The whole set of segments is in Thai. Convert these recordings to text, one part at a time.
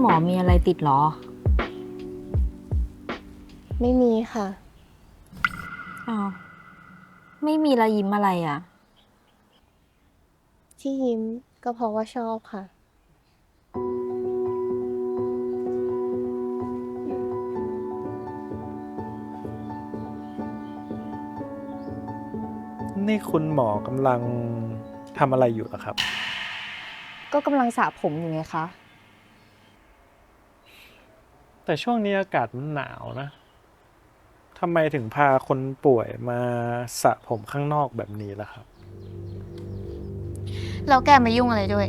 หมอมีอะไรติดเหรอ ไม่มีค่ะ อ้าว ไม่มีระยิ้มอะไรอะ ที่ยิ้มก็เพราะว่าชอบค่ะ นี่คุณหมอกำลังทำอะไรอยู่อะครับ ก็กำลังสระผมอยู่ไงคะ แต่ช่วงนี้อากาศมันหนาวนะทำไมถึงพาคนป่วยมาสระผมข้างนอกแบบนี้ล่ะครับ แล้วแกมายุ่งอะไรด้วย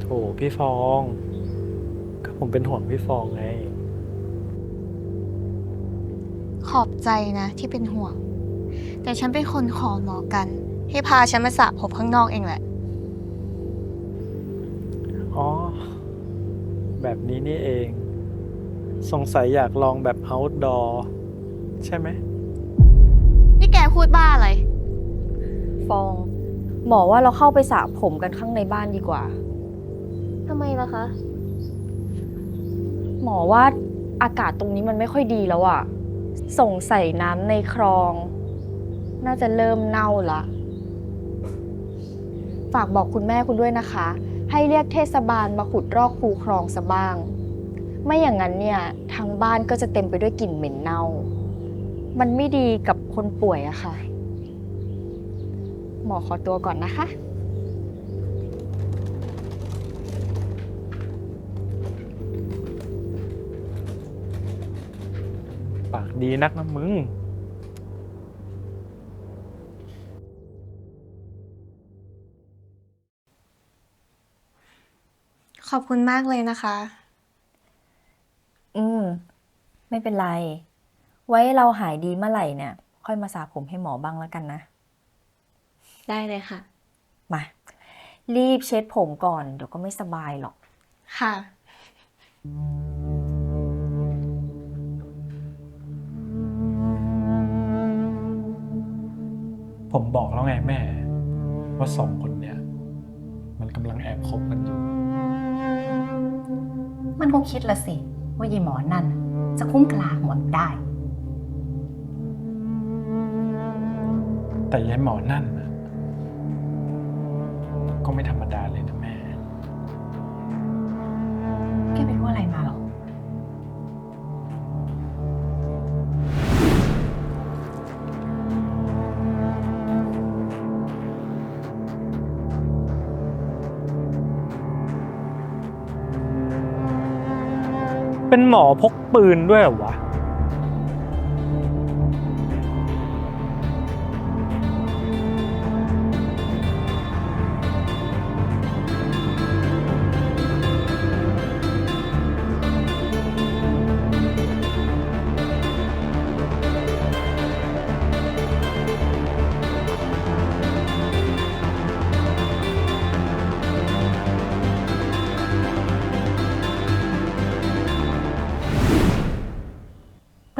โถพี่ฟอง ก็ผมเป็นห่วงพี่ฟองไง ขอบใจนะที่เป็นห่วง แต่ฉันเป็นคนขอหมอกัน ให้พาฉันมาสระผมข้างนอกเองแหละ อ๋อ แบบนี้นี่เอง สงสัยอยากลองแบบ outdoor ใช่ไหม นี่แกพูดบ้าอะไร ฟอง หมอว่าเราเข้าไปสระผมกันข้างในบ้านดีกว่า ทำไมล่ะคะ หมอว่าอากาศตรงนี้มันไม่ค่อยดีแล้วอะส่งใส่น้ำในคลอง น่าจะเริ่มเน่าละ ฝากบอกคุณแม่คุณด้วยนะคะ ให้เรียกเทศบาลมาขุดรอกคูคลองซะบ้าง ไม่อย่างนั้นเนี่ยทางบ้านก็จะเต็มไปด้วยกลิ่นเหม็นเน่า มันไม่ดีกับคนป่วยอะค่ะ หมอขอตัวก่อนนะคะ ปากดีนักนะมึง ขอบคุณมากเลยนะคะอืม ไม่เป็นไร ไว้เราหายดีเมื่อไหร่เนี่ย ค่อยมาสระผมให้หมอบ้างแล้วกันนะ ได้เลยค่ะ มา รีบเช็ดผมก่อน เดี๋ยวก็ไม่สบายหรอก ค่ะ ผมบอกแล้วไงแม่ ว่าสองคนเนี่ย มันกำลังแอบคบกันอยู่ มันคงคิดละสิ ว่ายายหมอนั่น จะคุ้มกลาหัวมันได้ แต่ยายหมอนั่นน่ะก็ไม่ธรรมดาเลยนะแม่ แกไปรู้อะไรมา เป็นหมอพกปืนด้วยเหรอวะ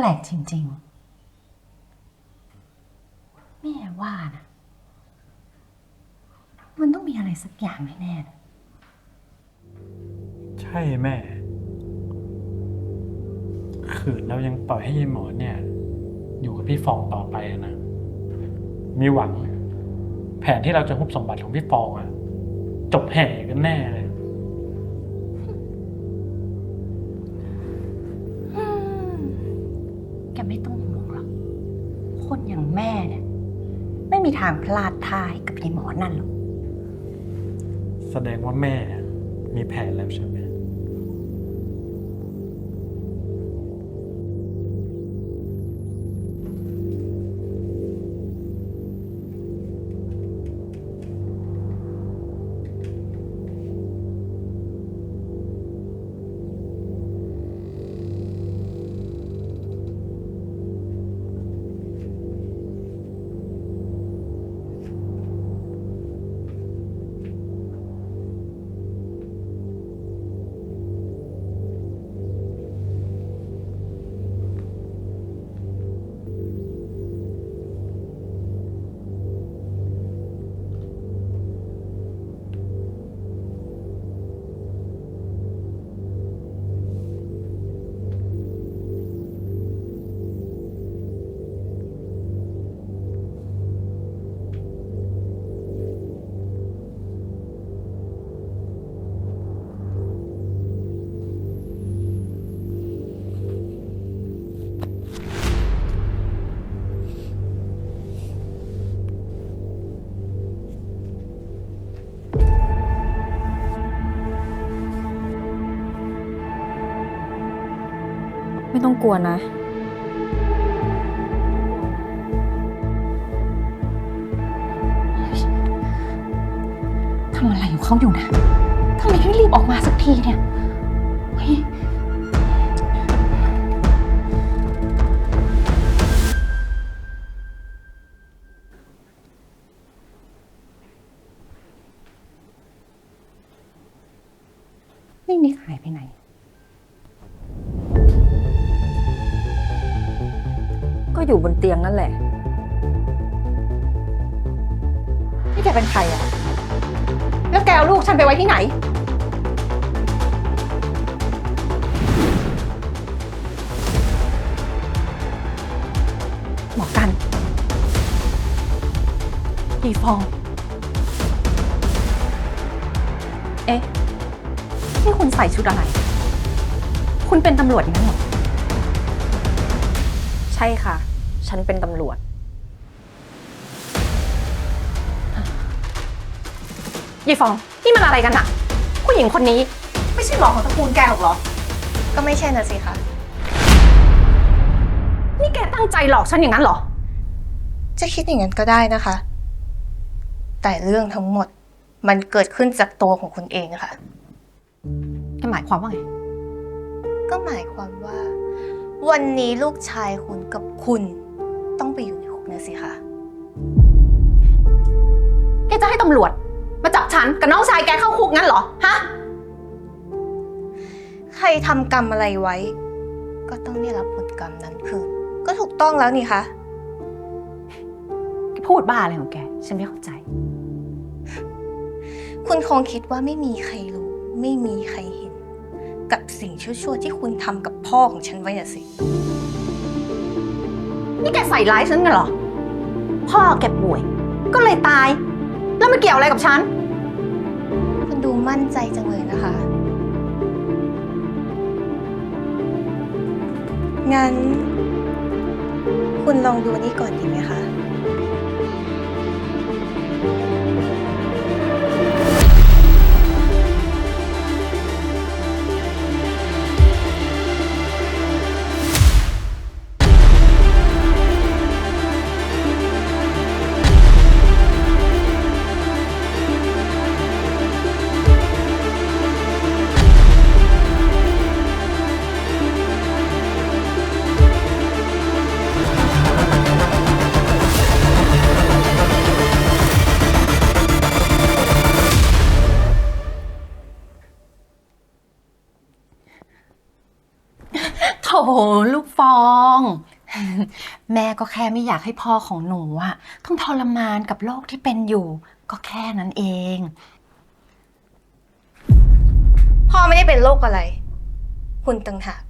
ลกจริงๆ แม่ว่านะ มันต้องมีอะไรสักอย่างแน่ๆ ใช่แม่ขืนเรายังปล่อยให้ยายหมอเนี่ย อยู่กับพี่ฟองต่อไปอะนะ มีหวัง แผนที่เราจะฮุบสมบัติของพี่ฟองอะจบแห่กันแน่เลย ทางพลาดท่าให้กับยายหมอนั่นหรอก แสดงว่าแม่มีแผนแล้วใช่ไหม ไม่ต้องกลัวนะ ทำอะไรของเขาอยู่นะ ทำไมไม่รีบออกมาสักทีเนี่ยเฮ้ยไม่มีหายไปไหน อยู่บนเตียงนั่นแหละ นี่แกเป็นใครอะแล้วแกเอาลูกฉันไปไว้ที่ไหน หมอกันยีฟอง เอ๊ะ นี่คุณใส่ชุดอะไร คุณเป็นตำรวจอย่างนั้นเหรอ ใช่ค่ะ ฉันเป็นตำรวจยีฟอง นี่มันอะไรกันอะผู้หญิงคนนี้ ไม่ใช่หมอของตระกูลแกหรอกเหรอ ก็ไม่ใช่น่ะสิคะนี่แกตั้งใจหลอกฉันอย่างนั้นเหรอ จะคิดอย่างนั้นก็ได้นะคะ แต่เรื่องทั้งหมดมันเกิดขึ้นจากตัวของคุณเองค่ะ แกหมายความว่าไง ก็หมายความว่า วันนี้ลูกชายคุณกับคุณ ต้องไปอยู่ในคุกนะสิคะ แกจะให้ตำรวจ มาจับฉันกับน้องชายแกเข้าคุกงั้นเหรอ ฮะ ใครทำกรรมอะไรไว้ ก็ต้องได้รับผลกรรมนั้นคืน ก็ถูกต้องแล้วนี่คะ พูดบ้าอะไรของแก ฉันไม่เข้าใจ คุณคงคิดว่าไม่มีใครรู้ ไม่มีใครเห็น กับสิ่งชั่วๆที่คุณทำกับพ่อของฉันไว้น่ะสิ นี่แกใส่ร้ายฉันกันเหรอ พ่อแกป่วย ก็เลยตาย แล้วมันเกี่ยวอะไรกับฉัน คุณดูมั่นใจจังเลยนะคะ งั้น คุณลองดูนี่ก่อนดีไหมคะ โถลูกฟอง แม่ก็แค่ไม่อยากให้พ่อของหนูอะต้องทรมานกับโรคที่เป็นอยู่ ก็แค่นั้นเอง พ่อไม่ได้เป็นโรคอะไร คุณต่างหาก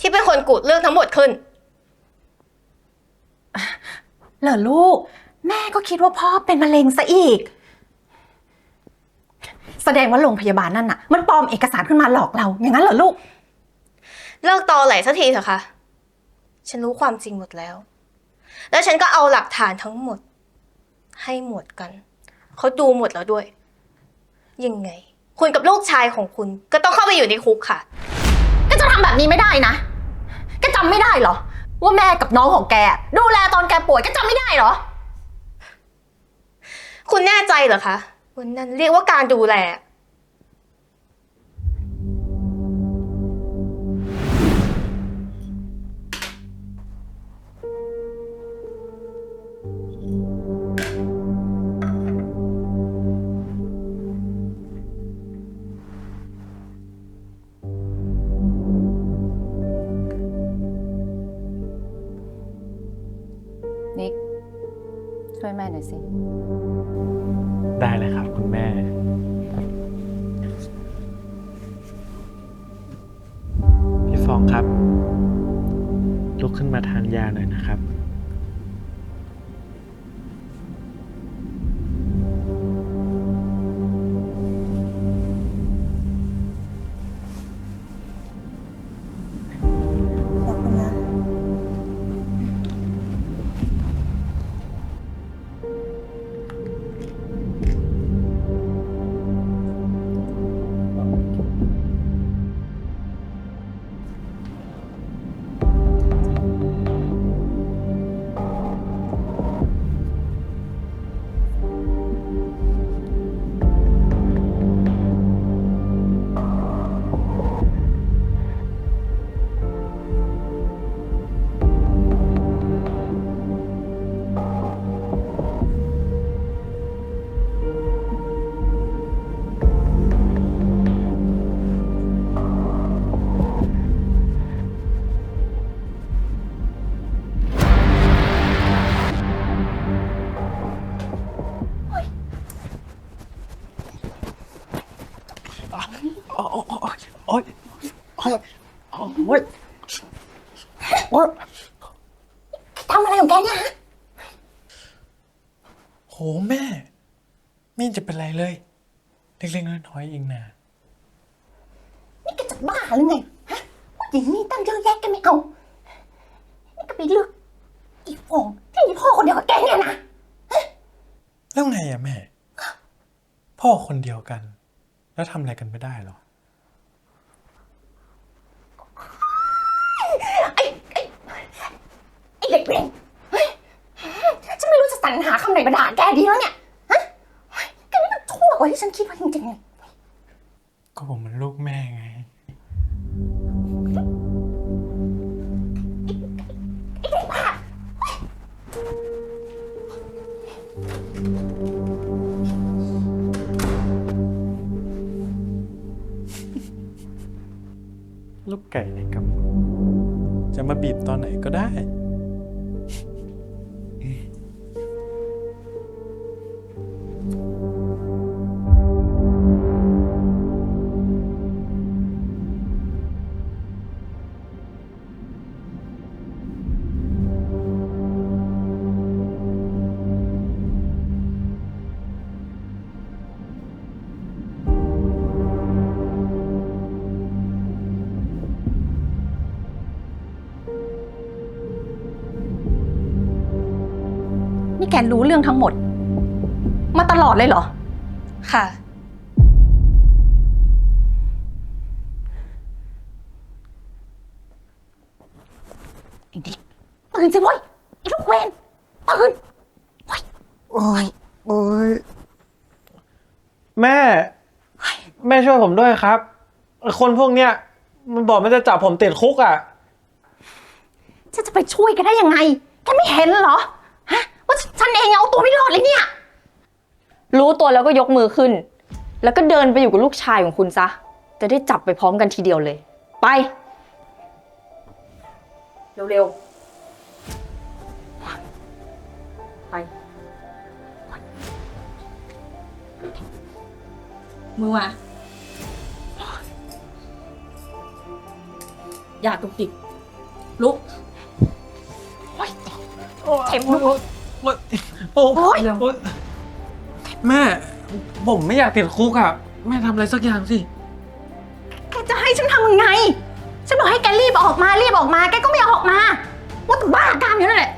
ที่เป็นคนกุเรื่องทั้งหมดขึ้น เหรอลูก แม่ก็คิดว่าพ่อเป็นมะเร็งซะอีก แสดงว่าโรงพยาบาลนั่นน่ะ มันปลอมเอกสารขึ้นมาหลอกเรา อย่างนั้นเหรอลูก เลิกตอไหลสักทีเถอะค่ะ ฉันรู้ความจริงหมดแล้ว แล้วฉันก็เอาหลักฐานทั้งหมด ให้หมวดกัน เขาดูหมดแล้วด้วย ยังไง คุณกับลูกชายของคุณ ก็ต้องเข้าไปอยู่ในคุกค่ะ แกจะทำแบบนี้ไม่ได้นะ แกจำไม่ได้เหรอ ว่าแม่กับน้องของแก ดูแลตอนแกป่วยแกจำไม่ได้เหรอ คุณแน่ใจเหรอคะวันนั้นเรียกว่าการดูแล น่อยสิ ได้เลยครับ คุณแม่ พี่ฟองครับ ลุกขึ้นมาทานยาหน่อยนะครับ จะเป็นไรเลย เล็กๆน้อยๆเองนะนี่แกจะบ้าหรือไงฮะผู้หญิงมีตั้งเยอะแยะแกไม่เอานี่ก็ไปเลือกอีฟองที่มีพ่อคนเดียวกับแกเนี่ยนะแล้วไงอะแม่ พ่อคนเดียวกัน แล้วทำอะไรกันไม่ได้หรอไอ้ไอ้ไอ้เด็กเวรเฮ้ยฉันไม่รู้จะสรรหาคำไหนมาด่าแกดีแล้วเนี่ย ฮะเฮ้ยแกนี่มันชั่ว กว่าที่ฉันคิดไว้จริงๆเลยก็ผมมันลูกแม่ไง ลูกไก่ในกำมือจะมาบีบตอนไหนก็ได้ แกรู้เรื่องทั้งหมด มาตลอดเลยเหรอ ค่ะ ไอ้ดิตื่นสิเว้ยไอ้ลูกเวนตื่นโอ้ยโอ้ยแม่ แม่ช่วยผมด้วยครับ คนพวกเนี้ยมันบอกมันจะจับผมติดคุกอะ ฉันจะไปช่วยแกได้ยังไง แกไม่เห็นเหรอฮะว่า ฉันเองเอาตัวไม่รอดเลยเนี่ย รู้ตัวแล้วก็ยกมือขึ้น แล้วก็เดินไปอยู่กับลูกชายของคุณซะ จะได้จับไปพร้อมกันทีเดียวเลย ไป เร็วๆ ไป มือมาอย่าตุกติกลุกเข็ม โอ้ยโอ้ยโอ้ยโอ้ยแม่ ผมไม่อยากติดคุกอะ แม่ทำอะไรสักอย่างสิ แกจะให้ฉันทำยังไง ฉันบอกให้แกรีบออกมา รีบออกมา แกก็ไม่ออกมา ว่าแต่บ้ากามอยู่นั่นแหละ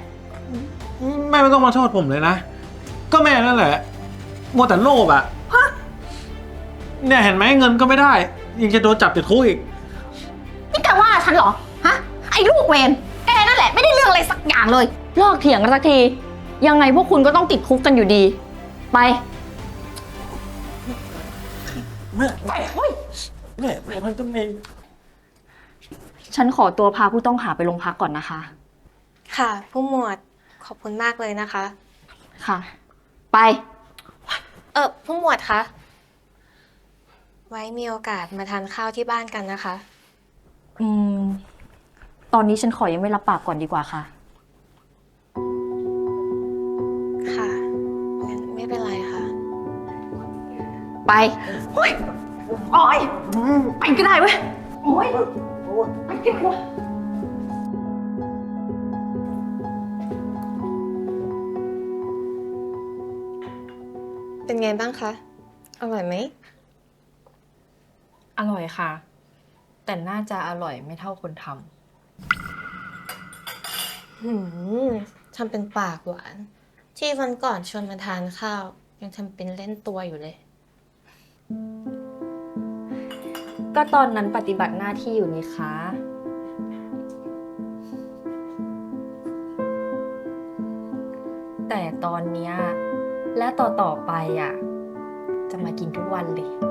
แม่ไม่ต้องมาโทษผมเลยนะ ก็แม่นั่นแหละ มัวแต่โลภอะเนี่ยเห็นไหมเงินก็ไม่ได้ ยังจะโดนจับติดคุกอีก นี่แกว่าฉันเหรอ ฮะ ไอ้ลูกเวนแกนั่นแหละไม่ได้เรื่องอะไรสักอย่างเลยเลิกเถียงกันสักที ยังไงพวกคุณก็ต้องติดคุกกันอยู่ดี ไปแม่แม่แม่แม่มันต้องมีฉันขอตัวพาผู้ต้องหาไปโรงพักก่อนนะคะ ค่ะ ผู้หมวดขอบคุณมากเลยนะคะ ค่ะ ไป เออผู้หมวดคะไว้มีโอกาสมาทานข้าวที่บ้านกันนะคะ อืม ตอนนี้ฉันขอยังไม่รับปากก่อนดีกว่าค่ะค่ะ ไปโอ้ยโอ้ยไปก็ได้เว้ยโอ้ยไปก็ได้วะเป็นไงบ้างคะ อร่อยไหม อร่อยค่ะ แต่น่าจะอร่อยไม่เท่าคนทหืมทำเป็นปากหวาน ที่วันก่อนชวนมาทานข้าว ยังทำเป็นเล่นตัวอยู่เลยำ ก็ตอนนั้นปฏิบัติหน้าที่อยู่นี่คะ แต่ตอนเนี้ยและต่อต่อๆไปอะ จะมากินทุกวันเลย